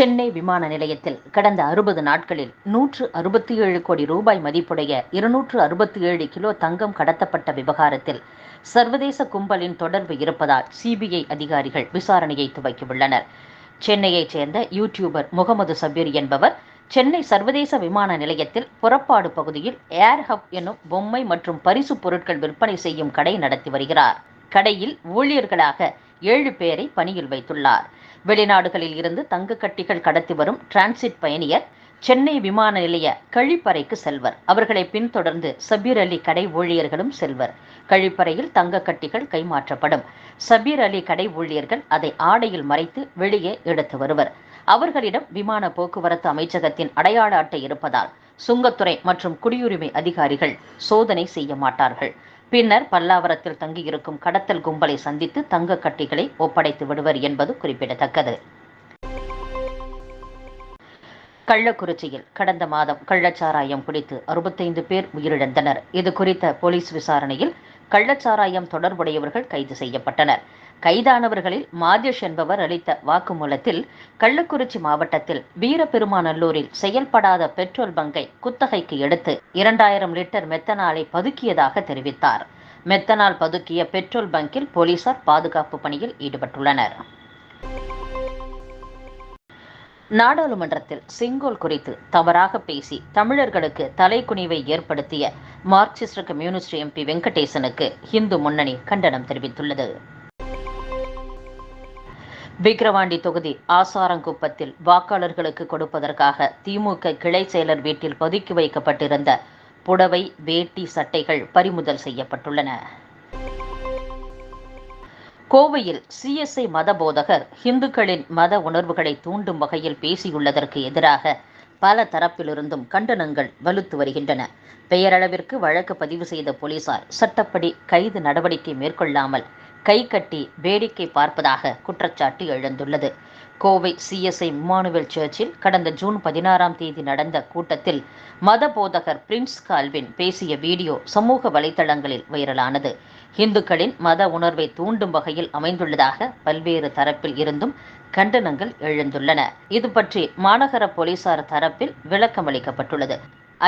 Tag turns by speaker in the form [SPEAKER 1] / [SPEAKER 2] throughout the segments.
[SPEAKER 1] சென்னை விமான நிலையத்தில் கடந்த அறுபது நாட்களில் நூற்று அறுபத்தி ஏழு கோடி ரூபாய் மதிப்புடைய இருநூற்று அறுபத்தி ஏழு கிலோ தங்கம் கடத்தப்பட்ட விவகாரத்தில் சர்வதேச கும்பலின் தொடர்பு இருப்பதால் சிபிஐ அதிகாரிகள் விசாரணையை துவக்கியுள்ளனர். சென்னையைச் சேர்ந்த யூடியூபர் முகமது சபீர் என்பவர் சென்னை சர்வதேச விமான நிலையத்தில் புறப்பாடு பகுதியில் ஏர் ஹப் எனும் பொம்மை மற்றும் பரிசு பொருட்கள் விற்பனை செய்யும் கடை நடத்தி வருகிறார். கடையில் ஊழியர்களாக ஏழு பேரை பணியில் வைத்துள்ளார். வெளிநாடுகளில் இருந்து தங்க கட்டிகள் கடத்தி வரும் டிரான்சிட் பயணியர் சென்னை விமான நிலைய கழிப்பறைக்கு செல்வர். அவர்களை பின்தொடர்ந்து சபீர் அலி கடை ஊழியர்களும் செல்வர். கழிப்பறையில் தங்க கட்டிகள் கைமாற்றப்படும். சபீர் அலி கடை ஊழியர்கள் அதை ஆடையில் மறைத்து வெளியே எடுத்து வருவர். அவர்களிடம் விமான போக்குவரத்து அமைச்சகத்தின் அடையாள அட்டை இருப்பதால் சுங்கத்துறை மற்றும் குடியுரிமை அதிகாரிகள் சோதனை செய்ய மாட்டார்கள். பின்னர் பல்லாவரத்தில் தங்கியிருக்கும் கடத்தல் கும்பலை சந்தித்து தங்க கட்டிகளை ஒப்படைத்து விடுவர் என்பது குறிப்பிடத்தக்கது. கள்ளக்குறிச்சியில் கடந்த மாதம் கள்ளச்சாராயம் குடித்து அறுபத்தைந்து பேர் உயிரிழந்தனர். இது குறித்த போலீஸ் விசாரணையில் கள்ளச்சாராயம் தொடர்புடையவர்கள் கைது செய்யப்பட்டனர். கைதானவர்களில் மாதேஷ் என்பவர் அளித்த வாக்குமூலத்தில் கள்ளக்குறிச்சி மாவட்டத்தில் வீரபெருமாநல்லூரில் செயல்படாத பெட்ரோல் பங்கை குத்தகைக்கு எடுத்து இரண்டாயிரம் லிட்டர் மெத்தனாலை பதுக்கியதாக தெரிவித்தார். மெத்தனால் பதுக்கிய பெட்ரோல் பங்கில் போலீசார் பாதுகாப்பு பணியில் ஈடுபட்டுள்ளனர். நாடாளுமன்றத்தில் செங்கோல் குறித்து தவறாக பேசி தமிழர்களுக்கு தலைக்குனிவை ஏற்படுத்திய மார்க்சிஸ்ட் கம்யூனிஸ்ட் எம்பி வெங்கடேசனுக்கு இந்து முன்னணி கண்டனம் தெரிவித்துள்ளது. விக்கிரவாண்டி தொகுதி ஆசாரங்குப்பத்தில் வாக்காளர்களுக்கு கொடுப்பதற்காக திமுக கிளை செயலர் வீட்டில் பதுக்கி வைக்கப்பட்டிருந்த புடவை வேட்டி சட்டைகள் பறிமுதல் செய்யப்பட்டுள்ளன. கோவையில் சிஎஸ்ஐ மத போதகர் இந்துக்களின் மத உணர்வுகளை தூண்டும் வகையில் பேசியுள்ளதற்கு எதிராக பல தரப்பிலிருந்தும் கண்டனங்கள் வலுத்து வருகின்றன. பெயரளவிற்கு வழக்கு பதிவு செய்த போலீசார் சட்டப்படி கைது நடவடிக்கை மேற்கொள்ளாமல் கை கட்டி வேடிக்கை பார்ப்பதாக குற்றச்சாட்டு எழுந்துள்ளது. கோவை சிஎஸ்ஐ இம்மானுவேல் சர்ச்சில் கடந்த ஜூன் பதினாறாம் தேதி நடந்த கூட்டத்தில் மத போதகர் பிரின்ஸ் கால்வின் பேசிய வீடியோ சமூக வலைதளங்களில் வைரலானது. இந்துக்களின் மத உணர்வை தூண்டும் வகையில் அமைந்துள்ளதாக பல்வேறு தரப்பில் இருந்தும் கண்டனங்கள் எழுந்துள்ளன. இது பற்றி மாநகர போலீசார் தரப்பில் விளக்கமளிக்கப்பட்டுள்ளது.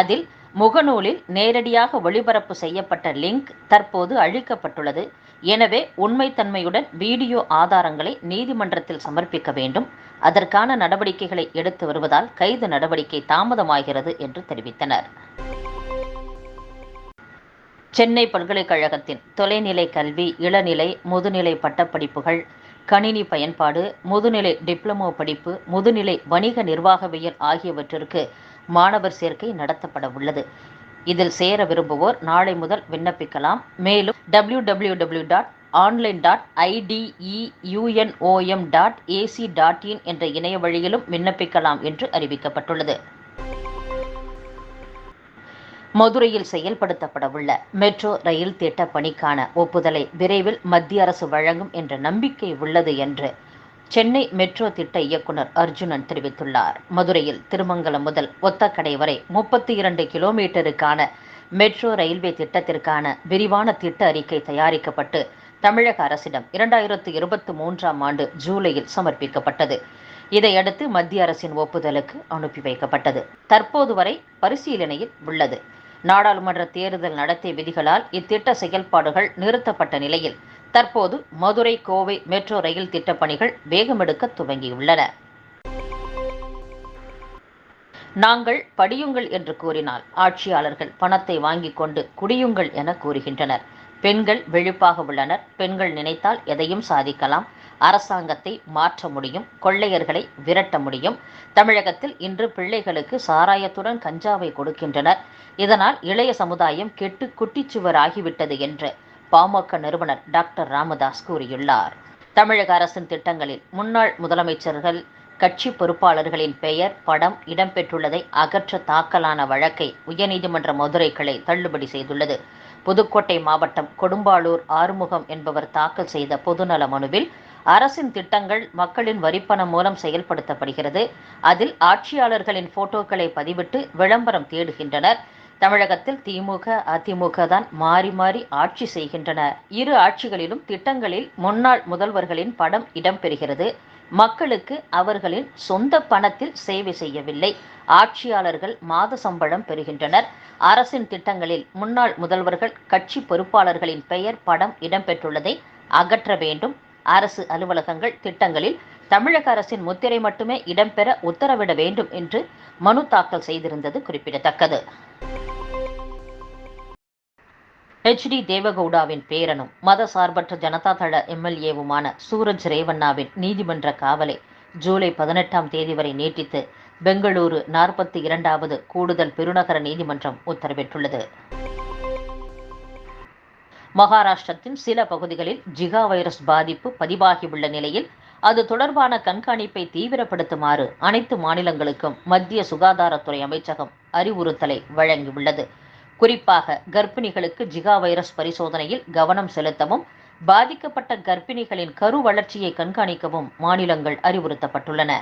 [SPEAKER 1] அதில் முகநூலில் நேரடியாக ஒளிபரப்பு செய்யப்பட்ட லிங்க் தற்போது அழிக்கப்பட்டுள்ளது. எனவே உண்மைத்தன்மையுடன் வீடியோ ஆதாரங்களை நீதிமன்றத்தில் சமர்ப்பிக்க வேண்டும். அதற்கான நடவடிக்கைகளை எடுத்து வருவதால் கைது நடவடிக்கை தாமதமாகிறது என்று தெரிவித்தனர். சென்னை பல்கலைக்கழகத்தின் தொலைநிலை கல்வி இளநிலை முதுநிலை பட்டப்படிப்புகள் கணினி பயன்பாடு முதுநிலை டிப்ளமோ படிப்பு முதுநிலை வணிக நிர்வாகவியல் ஆகியவற்றிற்கு மாணவர் சேர்க்கை நடத்தப்பட உள்ளது. இதில் சேர விரும்புவோர் நாளை முதல் விண்ணப்பிக்கலாம். மேலும் W W W dot online dot IDEUNOM dot AC dot in என்ற இணைய வழியிலும் விண்ணப்பிக்கலாம் என்று அறிவிக்கப்பட்டுள்ளது. மதுரையில் செயல்படுத்தப்படவுள்ள மெட்ரோ ரயில் திட்ட பணிக்கான ஒப்புதலை விரைவில் மத்திய அரசு வழங்கும் என்ற நம்பிக்கை உள்ளது என்று சென்னை மெட்ரோ திட்ட இயக்குனர் அர்ஜுனன் தெரிவித்துள்ளார். மதுரையில் திருமங்கலம் முதல் ஒத்தக்கடை வரை முப்பத்தி இரண்டு கிலோமீட்டருக்கான மெட்ரோ ரயில்வே திட்டத்திற்கான விரிவான திட்ட அறிக்கை தயாரிக்கப்பட்டு தமிழக அரசிடம் இரண்டாயிரத்து இருபத்தி மூன்றாம் ஆண்டு ஜூலையில் சமர்ப்பிக்கப்பட்டது. இதையடுத்து மத்திய அரசின் ஒப்புதலுக்கு அனுப்பி வைக்கப்பட்டது. தற்போது வரை பரிசீலனையில் உள்ளது. நாடாளுமன்ற தேர்தல் நடத்திய விதிகளால் இத்திட்ட செயல்பாடுகள் நிறுத்தப்பட்ட நிலையில் தற்போது மதுரை கோவை மெட்ரோ ரயில் திட்டப் பணிகள் வேகமெடுக்க துவங்கியுள்ளன. நாங்கள் படியுங்கள் என்று கூறினால் ஆட்சியாளர்கள் பணத்தை வாங்கிக் கொண்டு குடியுங்கள் என கூறுகின்றனர். பெண்கள் விழிப்பாக உள்ளனர். பெண்கள் நினைத்தால் எதையும் சாதிக்கலாம். அரசாங்கத்தை மாற்ற முடியும். கொள்ளையர்களை விரட்ட முடியும். தமிழகத்தில் இன்று பிள்ளைகளுக்கு சாராயத்துடன் கஞ்சாவை கொடுக்கின்றனர். இதனால் இளைய சமுதாயம் கெட்டு குட்டிச்சுவர் ஆகிவிட்டது என்று பாமக நிறுவனர் டாக்டர் ராமதாஸ் கூறியுள்ளார். தமிழக அரசின் திட்டங்களில் முன்னாள் முதலமைச்சர்கள் கட்சி பொறுப்பாளர்களின் பெயர் படம் இடம்பெற்றுள்ளதை அகற்ற தாக்கலான வழக்கை உயர்நீதிமன்ற மதுரை கிளை தள்ளுபடி செய்துள்ளது. புதுக்கோட்டை மாவட்டம் கொடும்பாளூர் ஆறுமுகம் என்பவர் தாக்கல் செய்த பொதுநல மனுவில் அரசின் திட்டங்கள் மக்களின் வரிப்பணம் மூலம் செயல்படுத்தப்படுகிறது. அதில் ஆட்சியாளர்களின் போட்டோக்களை பதிவிட்டு விளம்பரம் தேடுகின்றனர். தமிழகத்தில் திமுக அதிமுக தான் மாறி மாறி ஆட்சி செய்கின்றன. இரு ஆட்சிகளிலும் திட்டங்களில் முன்னாள் முதல்வர்களின் படம் இடம்பெறுகிறது. மக்களுக்கு அவர்களின் சொந்த பணத்தில் சேவை செய்யவில்லை. ஆட்சியாளர்கள் மாத சம்பளம் பெறுகின்றனர். அரசின் திட்டங்களில் முன்னாள் முதல்வர்கள் கட்சி பொறுப்பாளர்களின் பெயர் படம் இடம்பெற்றுள்ளதை அகற்ற வேண்டும். அரசு அலுவலகங்கள் திட்டங்களில் தமிழக அரசின் முத்திரை மட்டுமே இடம்பெற உத்தரவிட வேண்டும் என்று மனு தாக்கல் செய்திருந்தது குறிப்பிடத்தக்கது. ஹெச்டி தேவகவுடாவின் பேரனும் மதசார்பற்ற ஜனதா தள எம்எல்ஏவுமான சூரஜ் ரேவண்ணாவின் நீதிமன்ற காவலை ஜூலை பதினெட்டாம் தேதி வரை நீட்டித்து பெங்களூரு நாற்பத்தி இரண்டாவது கூடுதல் பெருநகர நீதிமன்றம் உத்தரவிட்டுள்ளது. மகாராஷ்டிரத்தின் சில பகுதிகளில் ஜிகா வைரஸ் பாதிப்பு பதிவாகியுள்ள நிலையில் அது தொடர்பான கண்காணிப்பை தீவிரப்படுத்துமாறு அனைத்து மாநிலங்களுக்கும் மத்திய சுகாதாரத்துறை அமைச்சகம் அறிவுறுத்தலை வழங்கியுள்ளது. குறிப்பாக கர்ப்பிணிகளுக்கு ஜிகா வைரஸ் பரிசோதனையில் கவனம் செலுத்தவும் பாதிக்கப்பட்ட கர்ப்பிணிகளின் கரு வளர்ச்சியை கண்காணிக்கவும் மாநிலங்கள் அறிவுறுத்தப்பட்டுள்ளன.